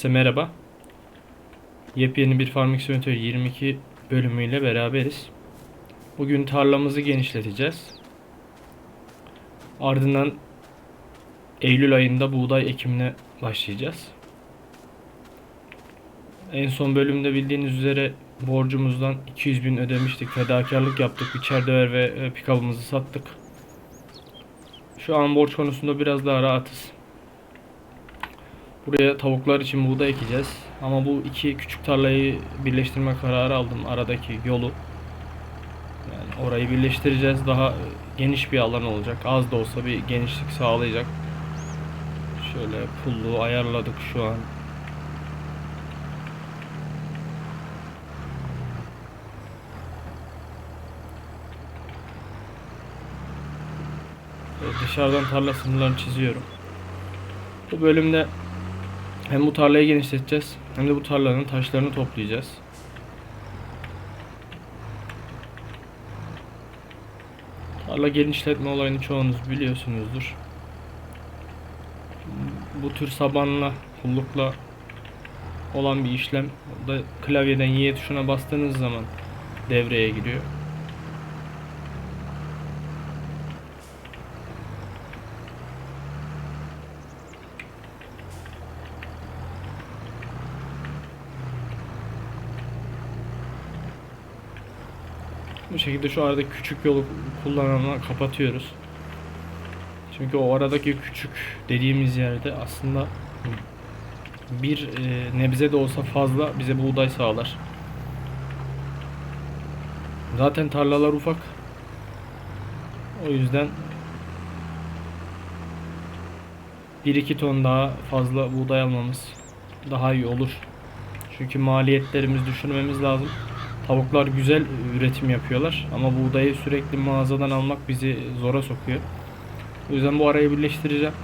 Herkese merhaba. Yepyeni bir Farming Simulator 22 bölümüyle beraberiz. Bugün tarlamızı genişleteceğiz. Ardından Eylül ayında buğday ekimine başlayacağız. En son bölümde bildiğiniz üzere borcumuzdan 200 bin ödemiştik. Fedakarlık yaptık. Bir çerdever ve e, pikabımızı sattık. Şu an borç konusunda biraz daha rahatız. Buraya tavuklar için buğday ekeceğiz. Ama bu iki küçük tarlayı birleştirme kararı aldım. Aradaki yolu. Yani orayı birleştireceğiz. Daha geniş bir alan olacak. Az da olsa bir genişlik sağlayacak. Şöyle pulluğu ayarladık şu an. Dışarıdan tarla sınırlarını çiziyorum. Bu bölümde hem bu tarlayı genişleteceğiz hem de bu tarlanın taşlarını toplayacağız. Tarla genişletme olayını çoğunuz biliyorsunuzdur. Bu tür sabanla, pullukla olan bir işlem. Da klavyeden Y tuşuna bastığınız zaman devreye giriyor. Bu şekilde şu aradaki küçük yolu kullananla kapatıyoruz. Çünkü o aradaki küçük dediğimiz yerde aslında bir e, nebze de olsa fazla bize buğday sağlar. Zaten tarlalar ufak. O yüzden 1-2 ton daha fazla buğday almamız daha iyi olur. Çünkü maliyetlerimizi düşürmemiz lazım. Tavuklar güzel üretim yapıyorlar ama buğdayı sürekli mağazadan almak bizi zora sokuyor. O yüzden bu arayı birleştireceğim.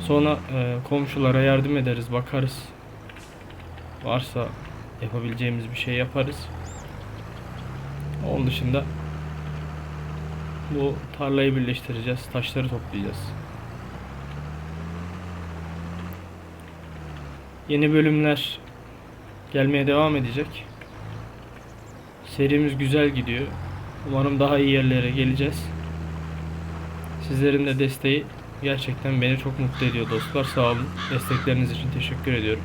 Sonra e, komşulara yardım ederiz, bakarız. Varsa yapabileceğimiz bir şey yaparız. Onun dışında bu tarlayı birleştireceğiz, taşları toplayacağız. Yeni bölümler gelmeye devam edecek. Serimiz güzel gidiyor. Umarım daha iyi yerlere geleceğiz. Sizlerin de desteği gerçekten beni çok mutlu ediyor dostlar. Sağ olun. Destekleriniz için teşekkür ediyorum.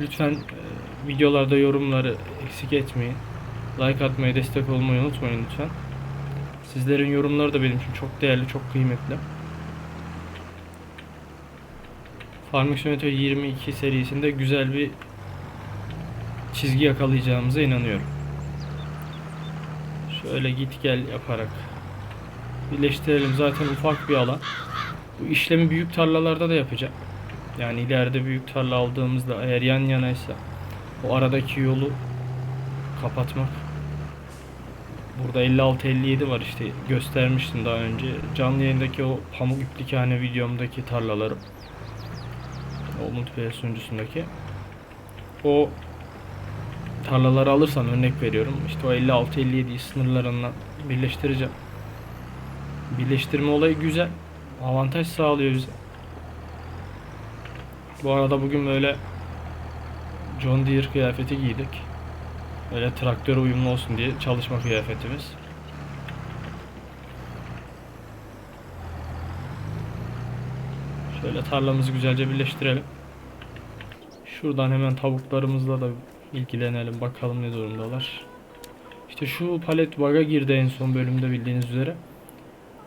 Lütfen e, videolarda yorumları eksik etmeyin. Like atmayı, destek olmayı unutmayın lütfen. Sizlerin yorumları da benim için çok değerli, çok kıymetli. Farming Simulator 22 serisinde güzel bir çizgi yakalayacağımıza inanıyorum. Şöyle git gel yaparak birleştirelim. Zaten ufak bir alan. Bu işlemi büyük tarlalarda da yapacağım. Yani ileride büyük tarla aldığımızda eğer yan yanaysa o aradaki yolu kapatmak. Burada 56-57 var işte göstermiştim daha önce. Canlı yayındaki o pamuk iplikhane videomdaki tarlalarım. O multiplayer sunucusundaki. O tarlaları alırsam örnek veriyorum. İşte o 56-57 sınırlarına birleştireceğim. Birleştirme olayı güzel. Avantaj sağlıyor bize. Bu arada bugün böyle John Deere kıyafeti giydik. Böyle traktöre uyumlu olsun diye çalışma kıyafetimiz. Şöyle tarlamızı güzelce birleştirelim. Şuradan hemen tavuklarımızla da ilgilenelim. Bakalım ne durumdalar. İşte şu palet bug'a girdi en son bölümde bildiğiniz üzere.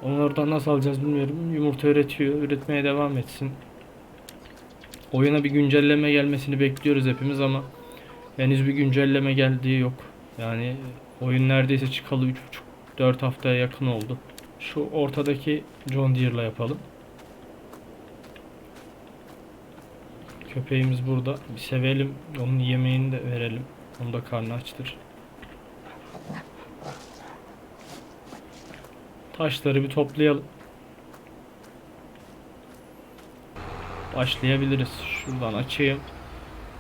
Onlardan nasıl alacağız bilmiyorum. Yumurta üretiyor. Üretmeye devam etsin. Oyuna bir güncelleme gelmesini bekliyoruz hepimiz ama henüz bir güncelleme geldiği yok. Yani oyun neredeyse çıkalı 3,5-4 haftaya yakın oldu. Şu ortadaki John Deere'la yapalım. Köpeğimiz burada. Bir sevelim. Onun yemeğini de verelim. Onun da karnı açtır. Taşları bir toplayalım. Başlayabiliriz. Şuradan açayım.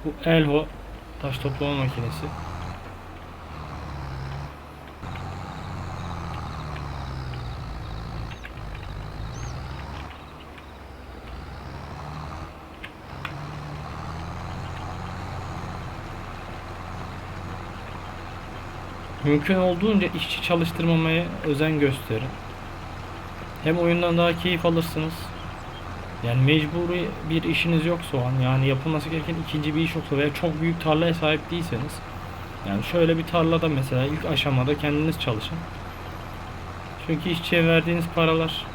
Bu Elho taş toplama makinesi. Mümkün olduğunca işçi çalıştırmamaya özen gösterin. Hem oyundan daha keyif alırsınız. Yani mecburi bir işiniz yoksa o an yani yapılması gereken ikinci bir iş yoksa veya çok büyük tarlaya sahip değilseniz yani şöyle bir tarlada mesela ilk aşamada kendiniz çalışın. Çünkü işçiye verdiğiniz paralar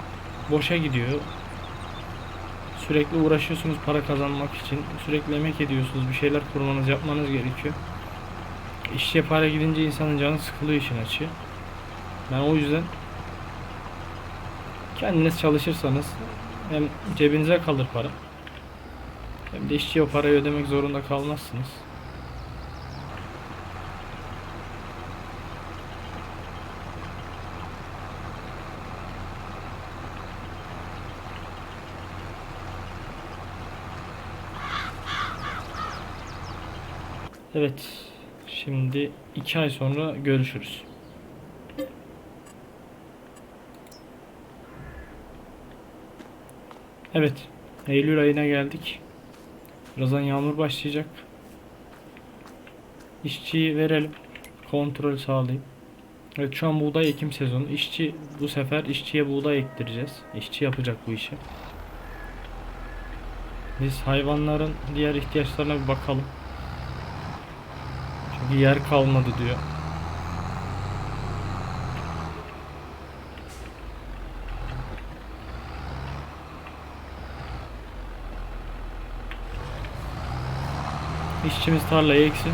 boşa gidiyor. Sürekli uğraşıyorsunuz para kazanmak için. Sürekli emek ediyorsunuz. Bir şeyler kurmanız, yapmanız gerekiyor. İşçiye para gidince insanın canı sıkılıyor işin açığı. Ben o yüzden kendiniz çalışırsanız hem cebinize kalır para hem de işçiye o parayı ödemek zorunda kalmazsınız. Evet. Şimdi iki ay sonra görüşürüz. Evet. Eylül ayına geldik. Birazdan yağmur başlayacak. İşçiyi verelim. Kontrol sağlayayım. Evet şu an buğday ekim sezonu. İşçi bu sefer işçiye buğday ektireceğiz. İşçi yapacak bu işi. Biz hayvanların diğer ihtiyaçlarına bir bakalım. Çünkü yer kalmadı diyor. İşçimiz tarlayı eksin.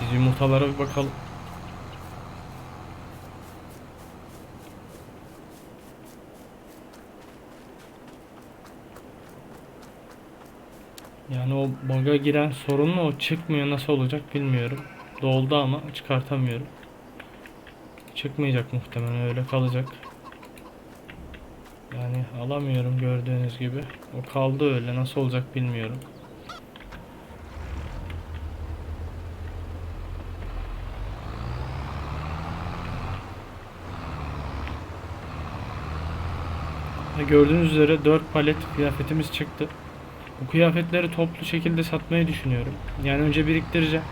Biz yumurtalara bir bakalım. Yani o bug'a giren sorun mu o çıkmıyor nasıl olacak bilmiyorum. Doldu ama çıkartamıyorum. Çıkmayacak muhtemelen öyle kalacak. Yani alamıyorum gördüğünüz gibi. O kaldı öyle nasıl olacak bilmiyorum. Gördüğünüz üzere 4 palet kıyafetimiz çıktı. Bu kıyafetleri toplu şekilde satmayı düşünüyorum. Yani önce biriktireceğim.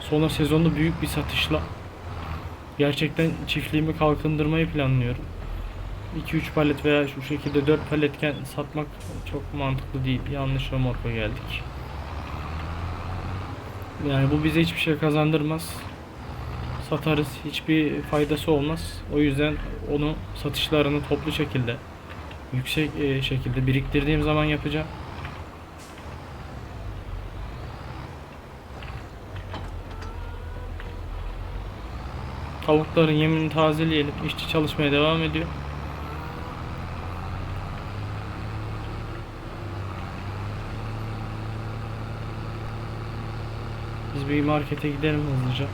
Sonra sezonda büyük bir satışla gerçekten çiftliğimi kalkındırmayı planlıyorum. 2-3 palet veya şu şekilde 4 paletken satmak çok mantıklı değil. Yanlış remorka geldik. Yani bu bize hiçbir şey kazandırmaz. Satarız. Hiçbir faydası olmaz. O yüzden onu satışlarını toplu şekilde yüksek e, şekilde biriktirdiğim zaman yapacağım. Tavukların yemini tazeleyelim. İşçi çalışmaya devam ediyor. Biz bir markete gidelim hızlıca.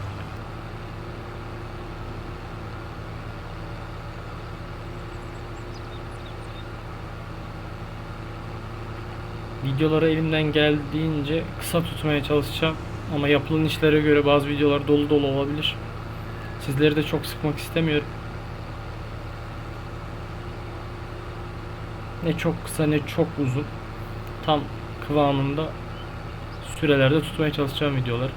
Videoları elimden geldiğince kısa tutmaya çalışacağım. Ama yapılan işlere göre bazı videolar dolu dolu olabilir. Sizleri de çok sıkmak istemiyorum. Ne çok kısa ne çok uzun. Tam kıvamında sürelerde tutmaya çalışacağım videoları.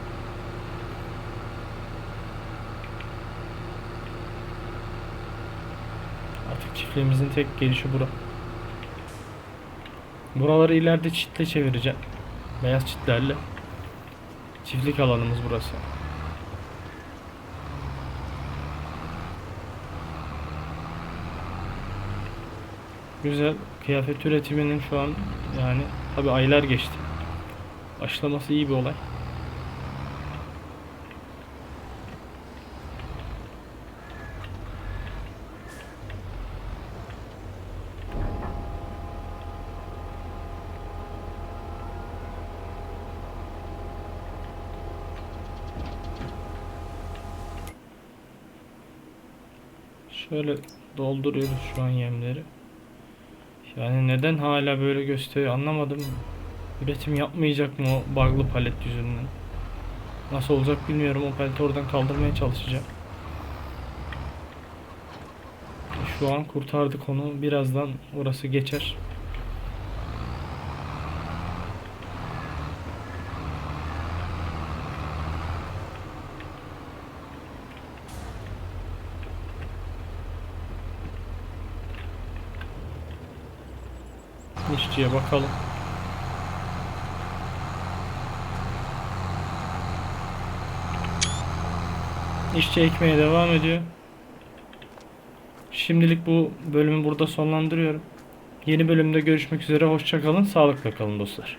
Artık çiftliğimizin tek gelişi bura. Buraları ileride çitle çevireceğim. Beyaz çitlerle. Çiftlik alanımız burası. Güzel. Kıyafet üretiminin şu an yani tabi aylar geçti. Başlaması iyi bir olay. Şöyle dolduruyoruz şu an yemleri. Yani neden hala böyle gösteriyor anlamadım. Üretim yapmayacak mı o bug'lı palet yüzünden? Nasıl olacak bilmiyorum. O paleti oradan kaldırmaya çalışacağım. Şu an kurtardık onu. Birazdan orası geçer. İşçiye bakalım. İşçi ekmeye devam ediyor. Şimdilik bu bölümü burada sonlandırıyorum. Yeni bölümde görüşmek üzere. Hoşçakalın. Sağlıkla kalın dostlar.